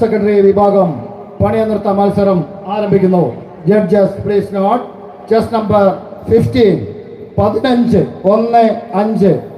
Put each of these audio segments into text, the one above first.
Secondary വിഭാഗം പണിയനൃത്ത മത്സരം ആരംഭിക്കുന്നു. Judges please note. Chest number fifteen പതിനഞ്ച്. ഒന്ന് അഞ്ച്.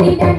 ready now.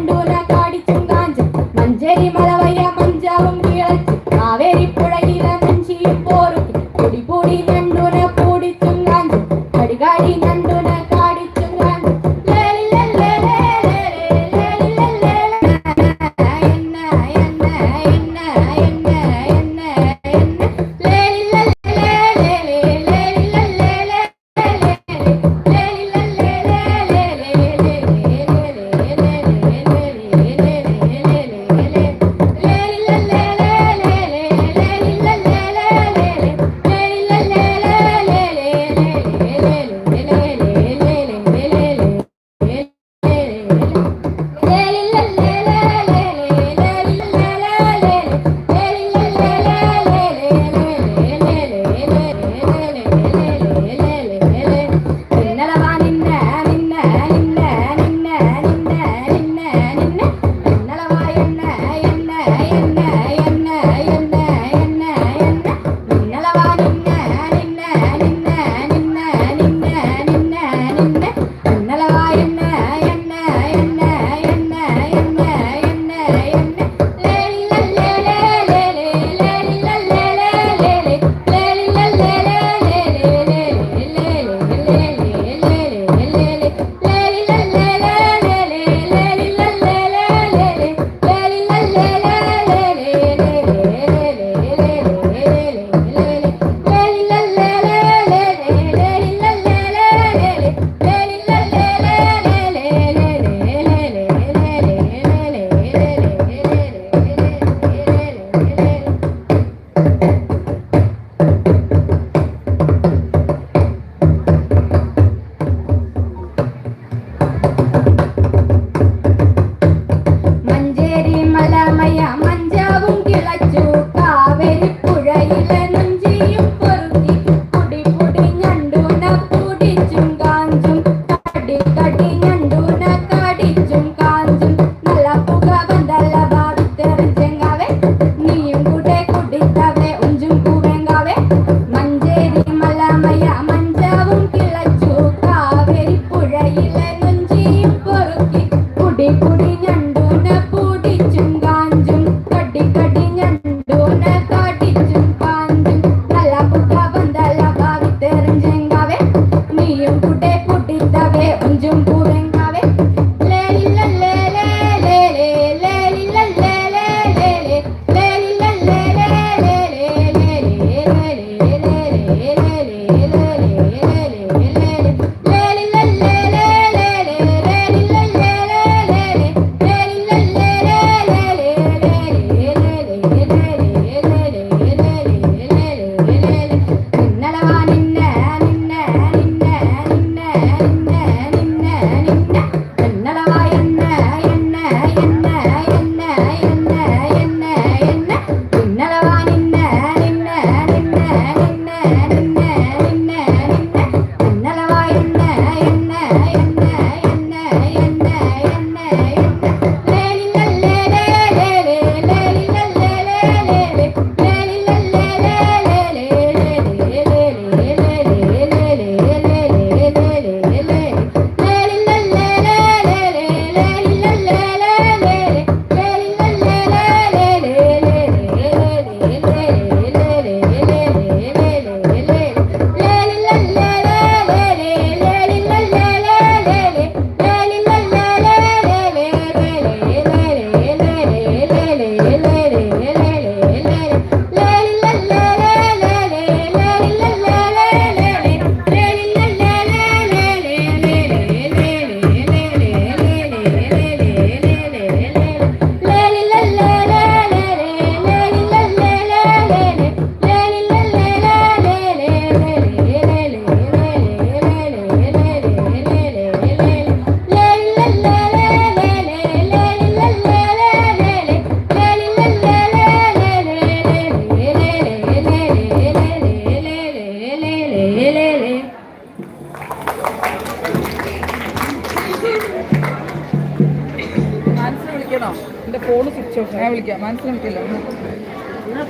മാനസിനെ വിളിക്കണോ? എന്റെ ഫോൺ സ്വിച്ച് ഓഫ് ഞാൻ വിളിക്കാം. മാനസിനെ വിളിക്കില്ല.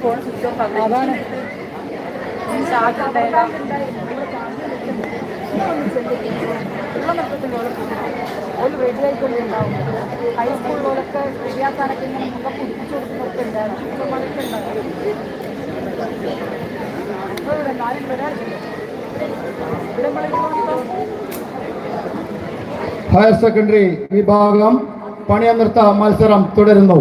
ഫോൺ സ്വിച്ച് ഓഫ് അതാണ്. ഒരു റെഡിയായിക്കൊണ്ടുണ്ടാവും ഹൈസ്കൂളിലൊക്കെ വിദ്യാസ്ഥാനൊക്കെ ഇങ്ങനെ മുഖം കുടിപ്പിച്ചു കൊടുക്കുന്നൊക്കെ ഉണ്ടായിരുന്നു ചുറ്റുപാടൊക്കെ ഉണ്ടായിരുന്നു ഇവിടെ കാര്യം വരാറില്ല? ഇവിടെ ഹയർ സെക്കൻഡറി വിഭാഗം പണിയനൃത്ത മത്സരം തുടരുന്നു.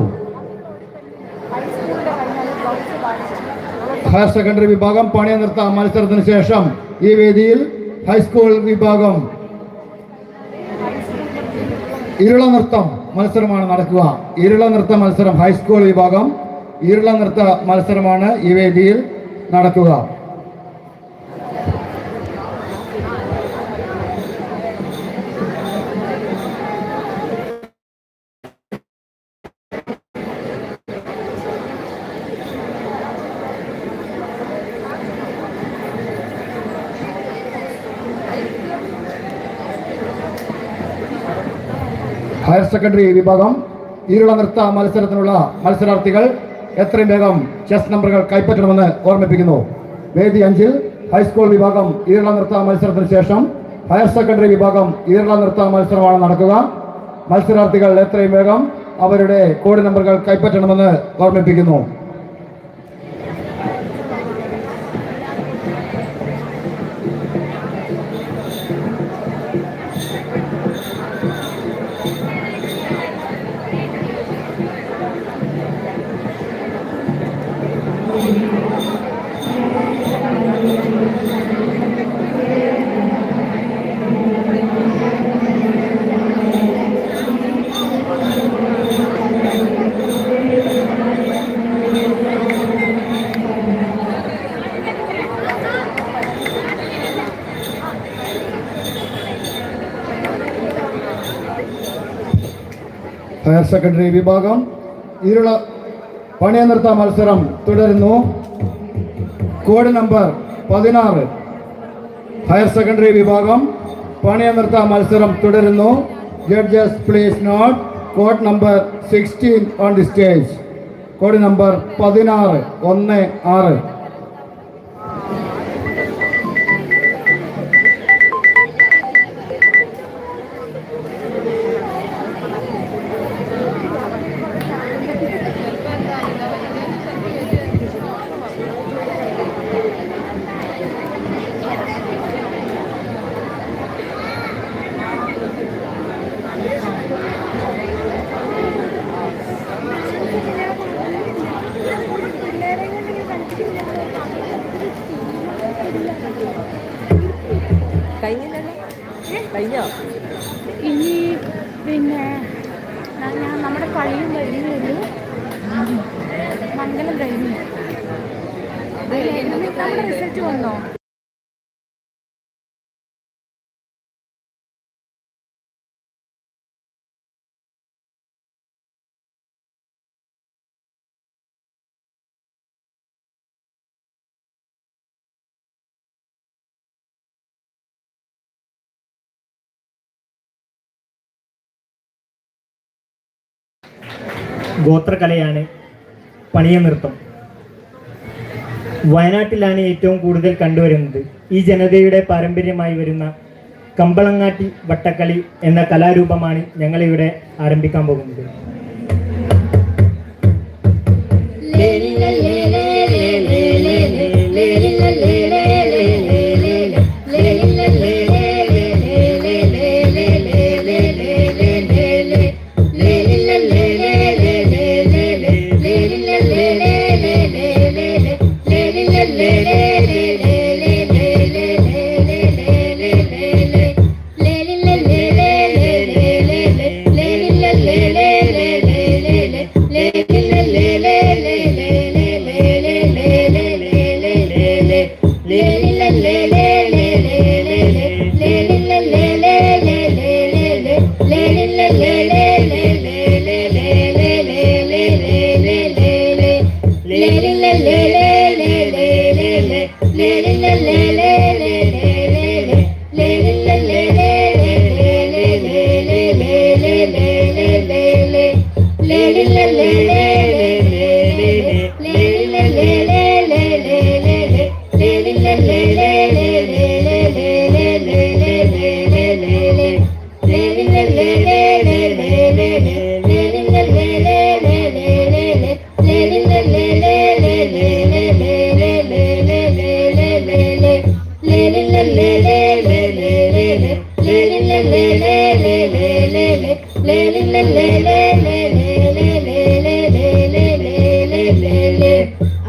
ഹയർ സെക്കൻഡറി വിഭാഗം പണിയനൃത്ത മത്സരത്തിന് ശേഷം ഈ വേദിയിൽ ഹൈസ്കൂൾ വിഭാഗം ഇരുള നൃത്തം മത്സരമാണ് നടക്കുക. ഇരുള നൃത്ത മത്സരം ഹൈസ്കൂൾ വിഭാഗം ഇരുള നൃത്ത മത്സരമാണ് ഈ വേദിയിൽ നടക്കുക ഹയർ സെക്കൻഡറി വിഭാഗം ഇരുള നൃത്ത മത്സരത്തിനുള്ള മത്സരാർത്ഥികൾ എത്രയും വേഗം ചെസ് നമ്പറുകൾ കൈപ്പറ്റണമെന്ന് ഓർമ്മിപ്പിക്കുന്നു. വേദി അഞ്ചിൽ ഹൈസ്കൂൾ വിഭാഗം ഇരുള നൃത്ത മത്സരത്തിന് ശേഷം ഹയർ സെക്കൻഡറി വിഭാഗം ഇരുള നൃത്ത മത്സരമാണ് നടക്കുക. മത്സരാർത്ഥികൾ എത്രയും വേഗം അവരുടെ കോഡ് നമ്പറുകൾ കൈപ്പറ്റണമെന്ന് ഓർമ്മിപ്പിക്കുന്നു. സെക്കൻഡറി വിഭാഗം ഇരുള പണിയനൃത്ത മത്സരം തുടരുന്നു. കോഡ് നമ്പർ പതിനാറ്. ഹയർ സെക്കൻഡറി വിഭാഗം പണിയനൃത്ത മത്സരം തുടരുന്നു. Judges please note code number sixteen on the stage code number പതിനാറ് ഒന്ന് ആറ്. കഴിഞ്ഞില്ലല്ലോ? കഴിഞ്ഞോ? ഇനി പിന്നെ നമ്മുടെ കളിയും കഴിഞ്ഞു മംഗലം കഴിഞ്ഞു. നമ്മുടെ റിസൾട്ട് വന്നോ? ഗോത്രകലയാണ് പണിയ നൃത്തം. വയനാട്ടിലാണ് ഏറ്റവും കൂടുതൽ കണ്ടുവരുന്നത്. ഈ ജനതയുടെ പാരമ്പര്യമായി വരുന്ന കമ്പളങ്ങാട്ടി വട്ടക്കളി എന്ന കലാരൂപമാണ് ഞങ്ങളിവിടെ ആരംഭിക്കാൻ പോകുന്നത്.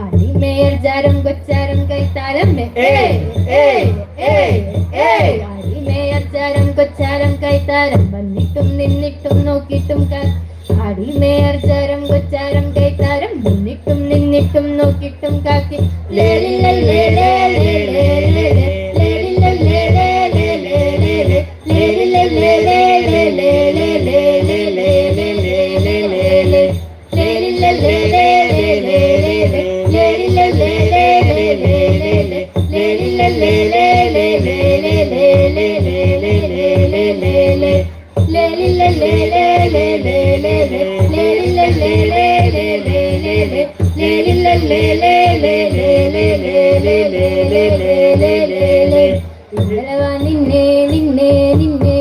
അടിമേൽ ജാരം കൊച്ചാരം കൈത്താരം അടിമേൽ ജാരം കൊച്ചാരം കൈത്താരം വന്നിട്ടും നിന്നിട്ടും നോക്കിയിട്ടും കാര്യം നിന്നെ നിന്നെ നിന്നെ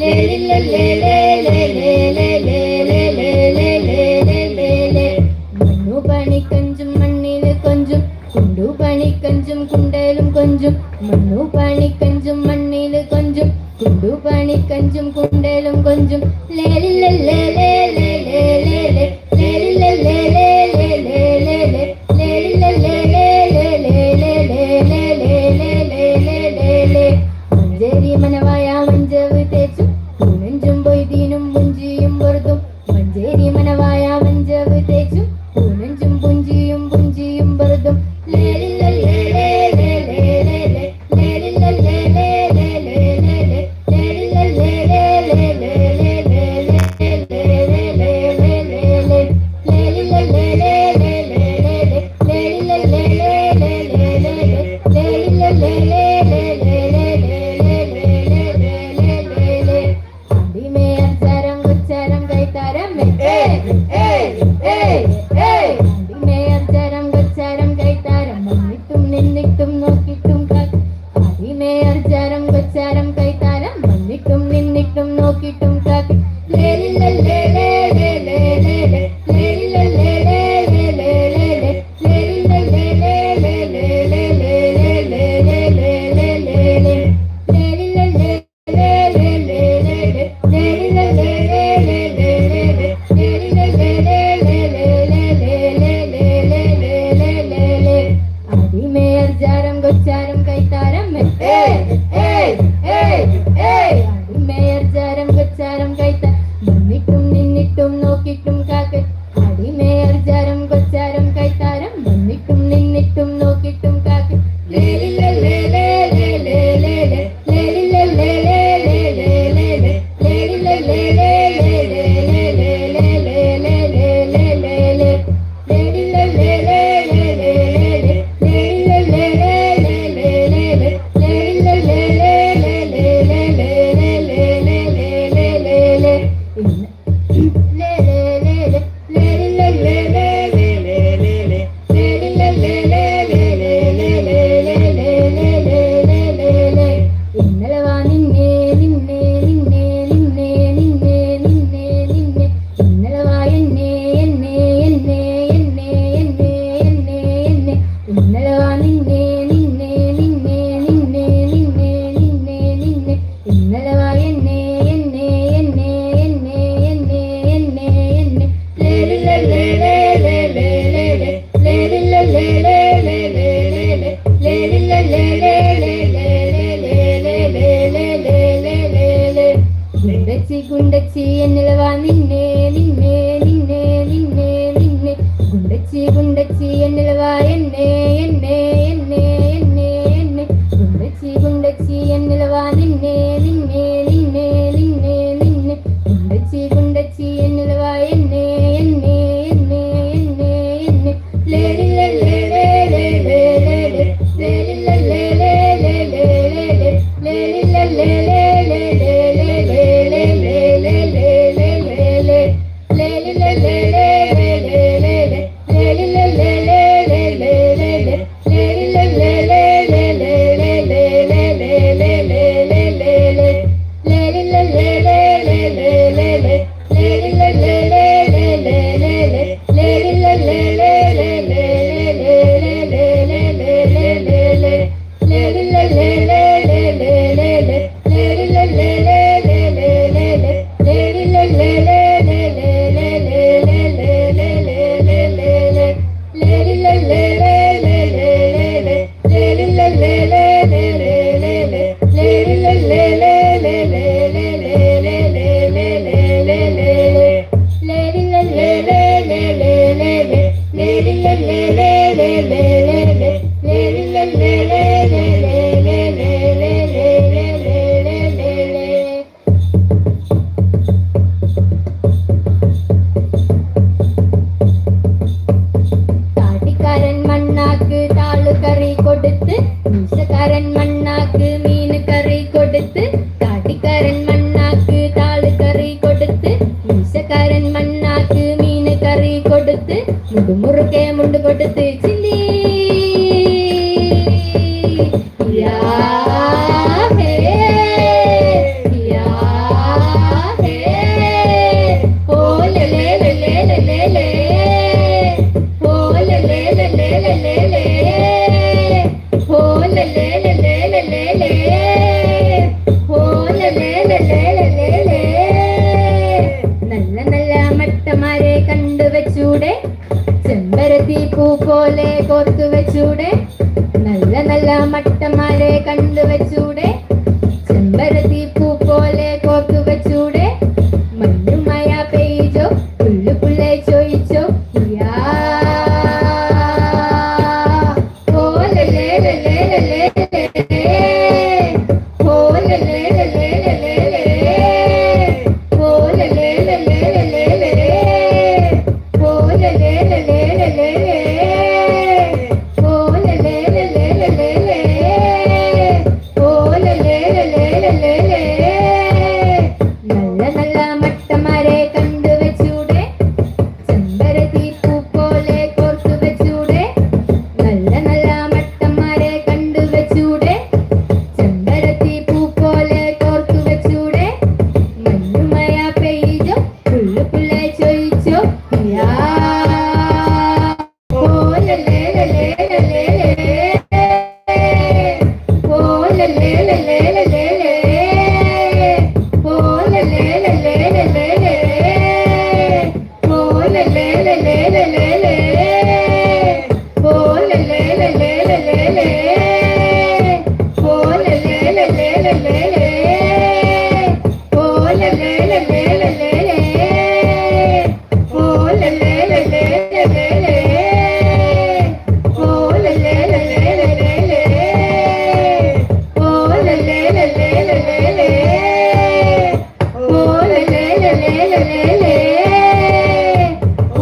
ലേ ലേ ലേ ലേ le